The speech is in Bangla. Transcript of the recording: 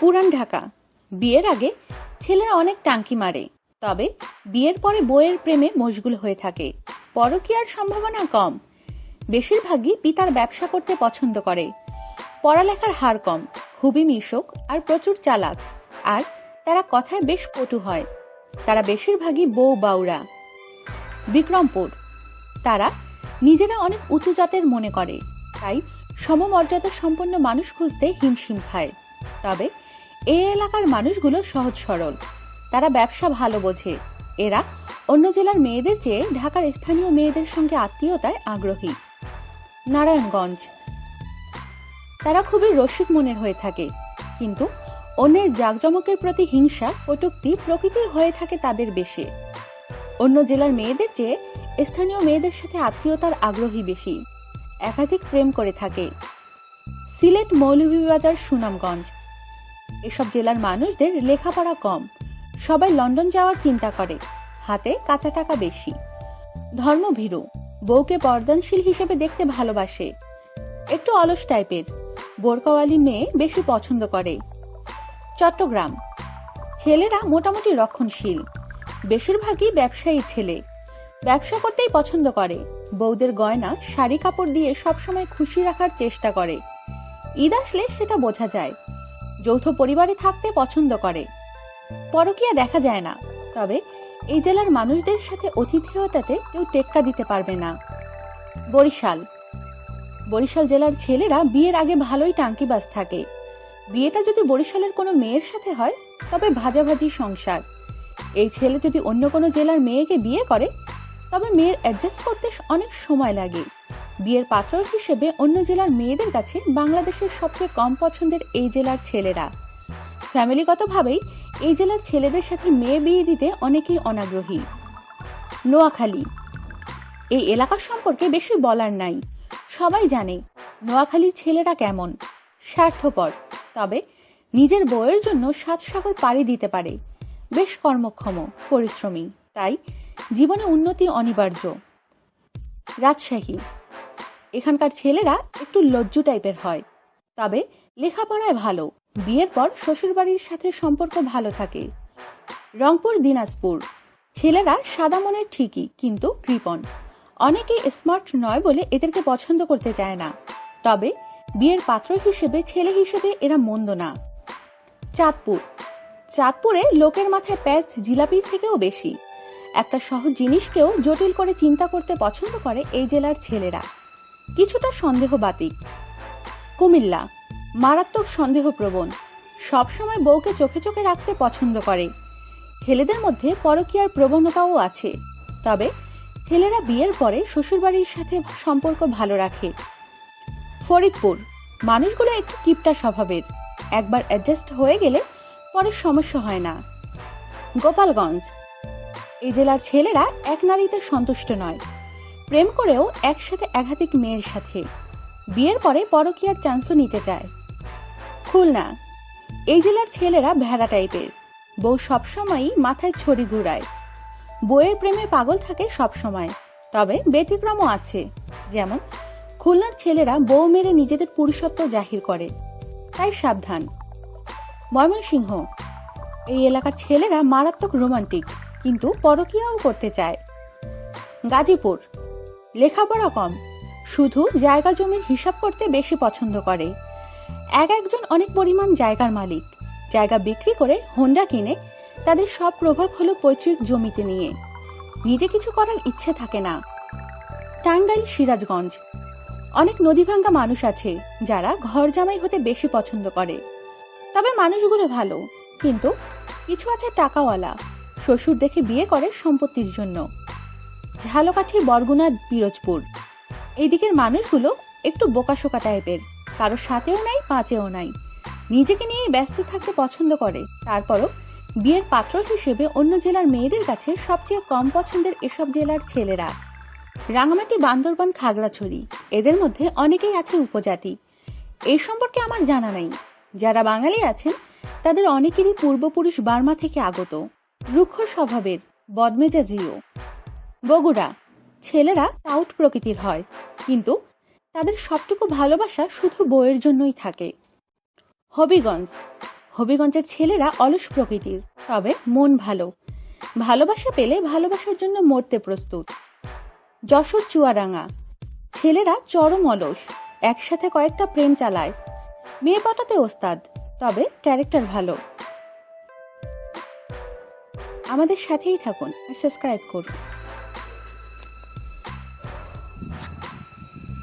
পুরান ঢাকা। বিয়ের আগে ছেলেরা অনেক টাঙ্কি মারে। তবে বিয়ের পরে বইয়ের প্রেমে মশগুল হয়ে থাকে। পরকীয়ার সম্ভাবনা কম। বেশিরভাগই পিতার ব্যবসা করতে পছন্দ করে। পড়ালেখার হার কম। খুবই মিশক আর প্রচুর চালাক। আর তারা কথায় বেশ পটু হয়। তারা বেশিরভাগই বউ বাউরা। বিক্রমপুর। তারা নিজেরা অনেক উঁচু জাতের মনে করে। তাই সমমর্যাদা সম্পন্ন মানুষ খুঁজতে হিমশিম খায়। তবে এই এলাকার মানুষগুলো সহজ সরল। তারা ব্যবসা ভালো বোঝে। এরা অন্য জেলার মেয়েদের চেয়ে ঢাকার স্থানীয় মেয়েদের সঙ্গে আত্মীয়তায় আগ্রহী। নারায়ণগঞ্জ। তারা খুবই রসিক মনের হয়ে থাকে। কিন্তু অন্যের জাকজমকের প্রতি হিংসা কটুক্তি প্রকৃতির হয়ে থাকে তাদের বেশে। অন্য জেলার মেয়েদের চেয়ে স্থানীয় মেয়েদের সাথে আত্মীয়তার আগ্রহী বেশি। একাধিক প্রেম করে থাকে। সিলেট মৌলভীবাজার সুনামগঞ্জ। এসব জেলার মানুষদের লেখাপড়া কম। সবাই লন্ডন যাওয়ার চিন্তা করে। হাতে কাঁচা টাকা বেশি। ধর্মভীরু। বউকে পর্দানশীল হিসেবে দেখতে ভালোবাসে। একটু অলস টাইপের। বোরকাওয়ালি মেয়ে বেশি পছন্দ করে। চট্টগ্রাম। ছেলেরা মোটামুটি রক্ষণশীল। বেশিরভাগই ব্যবসায়ী ছেলে। ব্যবসা করতেই পছন্দ করে। বউদের গয়না, শাড়ি কাপড় দিয়ে সবসময় খুশি রাখার চেষ্টা করে। ঈদ আসলে সেটা বোঝা যায়। যৌথ পরিবারে থাকতে পছন্দ করে। পরকিয়া দেখা যায় না, তবে এই জেলার মানুষদের সাথে অতিথিয়তাতে কেউ টেক্কা দিতে পারবে না। বরিশাল। বরিশাল জেলার ছেলেরা বিয়ের আগে ভালোই টাঙ্কিবাজ থাকে। বিয়েটা যদি বরিশালের কোনো মেয়ের সাথে হয়, তবে ভাজাভাজি সংসার। এই ছেলে যদি অন্য কোনো জেলার মেয়েকে বিয়ে করে, তবে মেয়ের অ্যাডজাস্ট করতে অনেক সময় লাগে। বিয়ের পাত্র হিসেবে অন্য জেলার মেয়েদের কাছে বাংলাদেশের সবচেয়ে কম পছন্দের এই জেলার ছেলেরা। ফ্যামিলিগতভাবেই এই জেলার ছেলেদের সাথে মেয়ে বিয়ে দিতে অনেকেই অনাগ্রহী। নোয়াখালী। এই এলাকা সম্পর্কে বেশি বলার নাই। সবাই জানে নোয়াখালীর ছেলেরা কেমন, স্বার্থপর, তবে নিজের বউয়ের জন্য সাত সাগর পাড়ি দিতে পারে। বেশ কর্মক্ষম, পরিশ্রমী, তাই জীবনে উন্নতি অনিবার্য। রাজশাহী। এখানকার ছেলেরা একটু লজ্জু টাইপের হয়। তবে লেখাপড়ায় ভালো। বিয়ের পর শ্বশুরবাড়ির সাথে সম্পর্ক ভালো থাকে। রংপুর, দিনাজপুর। ছেলেরা সাদা মনের ঠিকই, কিন্তু কৃপণ। অনেকে স্মার্ট নয় বলে এদেরকে পছন্দ করতে চায় না। তবে বিয়ের পাত্র হিসেবে ছেলে হিসেবে এরা মন্দ না। চাঁদপুর। চাঁদপুরে লোকের মাথায় প্যাচ জিলাপির থেকেও বেশি। একটা সহজ জিনিসকেও জটিল করে চিন্তা করতে পছন্দ করে এই জেলার ছেলেরা। কিছুটা সন্দেহ সন্দেহবাতিক। কুমিল্লা, মারাত্মক সন্দেহপ্রবণ। সবসময় বউকে চোখে চোখে রাখতে পছন্দ করে। ছেলেদের মধ্যে পরকীয়ার প্রবণতাও আছে। তবে ছেলেরা বিয়ের পরে শ্বশুরবাড়ির সাথে সম্পর্ক ভালো রাখে। ফরিদপুর, মানুষগুলো একটু কিপটা স্বভাবের। একবার অ্যাডজাস্ট হয়ে গেলে পরে সমস্যা হয় না। গোপালগঞ্জ, এই জেলার ছেলেরা এক নারীতে সন্তুষ্ট নয়। প্রেম করেও একসাথে একাধিক মেয়ের সাথে। বিয়ের পরে পরকীয়ার চান্সও নিতে চায়। খুলনা। এই জেলার ছেলেরা ভেড়া টাইপের বউ সবসময়ই মাথায় ছড়ি ঘুরায়। বইয়ের প্রেমে পাগল থাকে সবসময়। তবে ব্যতিক্রমও আছে। যেমন, খুলনার ছেলেরা বউ মেরে নিজেদের পুরুষত্ব জাহির করে। তাই সাবধান। ময়মনসিংহ। এই এলাকার ছেলেরা মারাত্মক রোমান্টিক, কিন্তু পরকীয়াও করতে চায়। গাজীপুর। লেখাপড়া কম। শুধু জায়গা জমির হিসাব করতে বেশি পছন্দ করে। এক একজন অনেক পরিমাণ জায়গার মালিক। জায়গা বিক্রি করে হোন্ডা কিনে, তাদের সব প্রভাব হলো পৈতৃক জমিতে নিয়ে। নিজে কিছু করার ইচ্ছে থাকে না। টাঙ্গাইল সিরাজগঞ্জ। অনেক নদীভাঙ্গা মানুষ আছে, যারা ঘর জামাই হতে বেশি পছন্দ করে। তবে মানুষগুলো ভালো, কিন্তু কিছু আছে টাকাওয়ালা। শ্বশুর দেখে বিয়ে করে সম্পত্তির জন্য। ঝালকাঠি বরগুনা, পিরোজপুর। এই দিকের মানুষগুলো একটু বোকাশোকা টাইপের। কারও সাথেও নাই, পাঁচেও নাই। নিজেকে নিয়ে ব্যস্ত থাকতে পছন্দ করে। তারপরও বিয়ের পাত্র হিসেবে অন্য জেলার মেয়েদের কাছে সবচেয়ে কম পছন্দের এসব জেলার ছেলেরা। রাঙামাটি, বান্দরবান, খাগড়াছড়ি। এদের মধ্যে অনেকেই আছে উপজাতি। এই সম্পর্কে আমার জানা নাই। যারা বাঙালি আছেন, তাদের অনেকেরই পূর্বপুরুষ বার্মা থেকে আগত। রুক্ষ স্বভাবের, বদমেজাজিও। বগুড়া। ছেলেরা টাউট প্রকৃতির হয়, কিন্তু তাদের সবটুকু ভালোবাসা শুধু বইয়ের জন্যই থাকে। হবিগঞ্জ। হবিগঞ্জের ছেলেরা অলস প্রকৃতির, তবে মন ভালো। ভালোবাসা পেলে ভালোবাসার জন্য মরতে প্রস্তুত। যশোর চুয়াডাঙ্গা। ছেলেরা চরম অলস, একসাথে কয়েকটা প্রেম চালায়। মেয়ে পটাতে ওস্তাদ, তবে ক্যারেক্টার ভালো। আমাদের সাথেই থাকুন সাবস্ক্রাইব করুন।